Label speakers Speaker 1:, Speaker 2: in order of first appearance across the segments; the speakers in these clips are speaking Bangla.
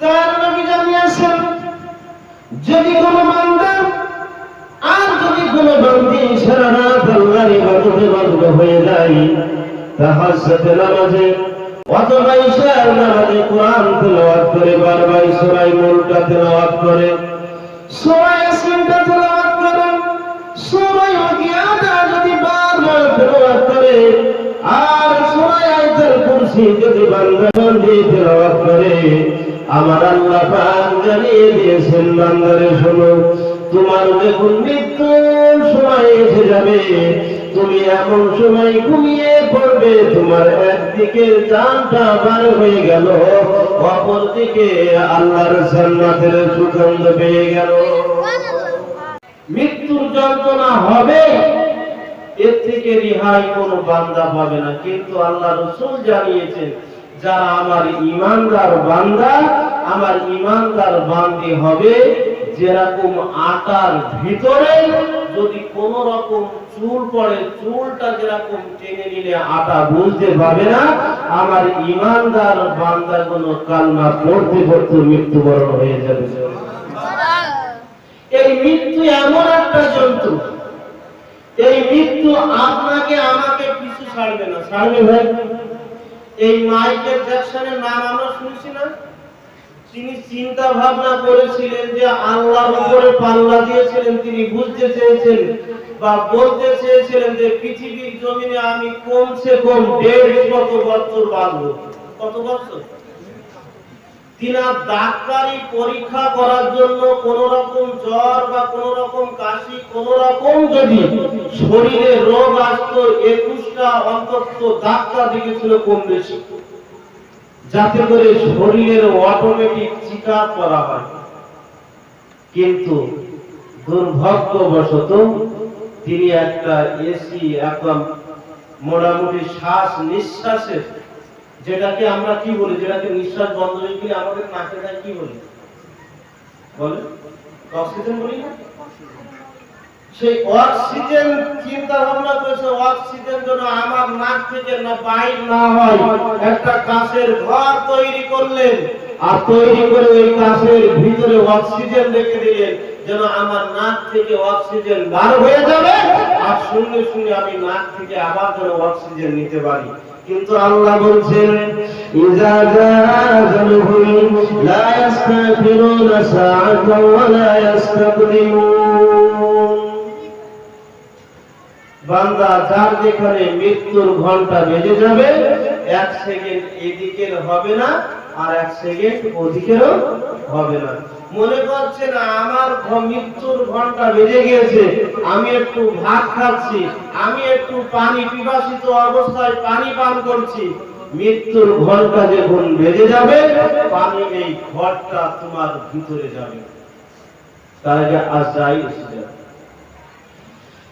Speaker 1: তার নবী জানিয়েছেন যদি কোনো বান্দা আর যদি কোনো বান্দি সারা আল্লাহর ইবাদতে মগ্ন হয়ে যায় তাহাজ্জুদের নামাজে, অথবা ঈশার নামাজে কোরআন তেলাওয়াত করে বারবার সূরা মুলকা তেলাওয়াত করে। সূরা ইয়াসিনটা তেলাওয়াত করে। সূরা ওয়াকিয়াটা যদি বারবার তেলাওয়াত করে, আর সূরা আয়াতুল কুরসি যদি বান্দা বান্দি তেলাওয়াত করে আমার আল্লাহ পাক জানিয়ে দিয়েছেন, বান্দারে শোনো, তোমার যখন মৃত্যুর সময় এসে যাবে, তুমি এমন সময় ঘুমিয়ে পড়বে, তোমার একদিকে জানটা বার হয়ে গেল অপর দিকে আল্লাহর জান্নাতের সুগন্ধ পেয়ে গেল। মৃত্যুর যন্ত্রণা হবে, এর থেকে রিহাই কোনো বান্দা পাবে না, কিন্তু আল্লাহ রসুল জানিয়েছেন যারা আমার ইমানদার বান্দা, আমার ইমানদার বান্দি হবে, যেরকম আটার ভিতরে যদি কোন রকম চুল পড়ে, চুলটা যেরকম টেনে নিলে আটা বুঝতে পাবে না, আমার ইমানদার বান্দা কোনো কালমা পড়তে পড়তে মৃত্যুবরণ হয়ে যাবে। এই মৃত্যু এমন একটা জন্তু। এই মৃত্যু আপনাকে, আমাকে পিছু ছাড়বে না। ছাড়বে ভাই? এই মাইকেল জ্যাকসনের নাম আমরা শুনছি না তিনি চিন্তা ভাবনা করেছিলেন যে আল্লাহর উপরে পাল্লা দিয়েছিলেন, তিনি বুঝতে চেয়েছেন বা বলতে চেয়েছিলেন যে পৃথিবীর জমিনে আমি কমসে কম দেড় শত বছর বাঁচবো কত বছর? তিনার ডাক্তারি পরীক্ষা করার জন্য কোন রকম জ্বর বা কোন রকম কাশি কোন রকম যদি শরীরে রোগ আসতো একুশটা অন্তত ডাক্তার দেখেছিল কম বেশি। যাতে করে শরীরের অটোমেটিক চেক করা হয়। কিন্তু দুর্ভাগ্যবশত তিনি একটা এসি একদম মোটামুটি শ্বাস নিঃশ্বাসের যেটাকে আমরা কি বলি, যেটাকে নিঃশ্বাস বন্ধ হয়ে গেলে আমাদের নাকে কি বলি? বলে অক্সিজেন বলি না? সেই অক্সিজেন চিন্তা ভাবনা করেছে অক্সিজেন যেন আমার নাক থেকে না বাইর না হয়। একটা ঘর তৈরি করলেন, আর তৈরি করে ওই ভিতরে অক্সিজেন রেখে দিলেন, যেন আমার নাক থেকে অক্সিজেন বার হয়ে যাবে, আর সঙ্গে সঙ্গে আমি নাক থেকে আবার যেন অক্সিজেন নিতে পারি। কিন্তু আল্লাহ বলছেন লা ইস্তাগফিরুনা সাআতাও ওয়া লা বান্দা, যার যেখানে মৃত্যুর ঘণ্টা বেজে যাবে, এক সেকেন্ড এদিকের হবে না, আর এক সেকেন্ড ওদিকেরও হবে না। মনে করছে না, আমার মৃত্যুর ঘণ্টা বেজে গিয়েছে, আমি একটু ভাত খাচ্ছি, আমি একটু পানি পিপাসিত অবস্থায় পানি পান করছি। মৃত্যুর ঘণ্টা যখন বেজে যাবে, পানি এই ঘরটা তোমার ভিতরে যাবে। তার আগে আজরাইল এসে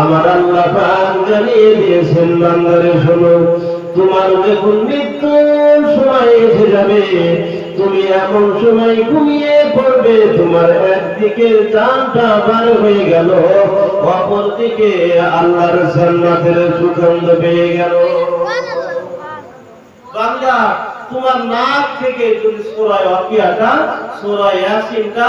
Speaker 1: আমার আল্লাহ জানিয়ে দিয়েছেন, বান্দারে শোনো, তোমার যখন মৃত্যুর সময় এসে যাবে, তুমি এমন সময় ঘুমিয়ে পড়বে, তোমার একদিকে জানটা বার হয়ে গেল অপর দিকে আল্লাহর জান্নাতের সুগন্ধ পেয়ে গেল। বান্দা, তোমার নাক থেকে যদি সোরায় অকিয়াটা সোরায় ইয়াসিনটা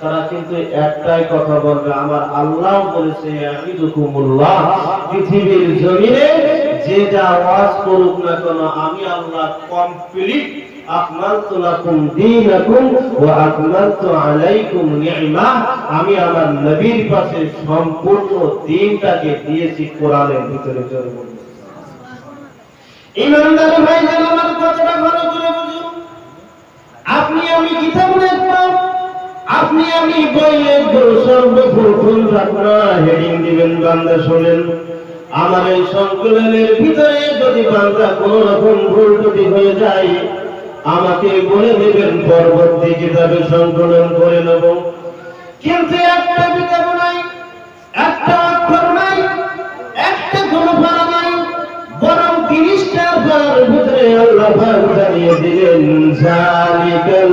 Speaker 1: তারা কিন্তু একটাই কথা বলবে, আমার আল্লাহ বলেছে আবিদুকুমুল্লাহ পৃথিবীর জমিনে যে যা ওয়াজ করুক না কেন, আমি আল্লাহ কমপ্লিট আমি আমার নবীর পাশে সম্পূর্ণ দ্বীনটাকে দিয়েছি কোরআনের ভিতরে ভাই আমার কথাটা ভালো করে আপনি আমি বই লিখব সর্বপ্রথম আপনারা হেডিং দিবেন বান্দা শোনেন। আমার এই সংকলনের ভিতরে যদি বান্দা কোন রকম ভুল ত্রুটি হয়ে যায়, আমাকে বলে দেবেন, পরবর্তী কিতাবে সংকলন করে নেব। কিন্তু একটা কিতাব নাই, একটা অক্ষর নাই, একটা কোনো পারা নাই, বরং তিরিশটা পার ভিতরে আল্লাহ জানিয়ে দিলেন, জালিকাল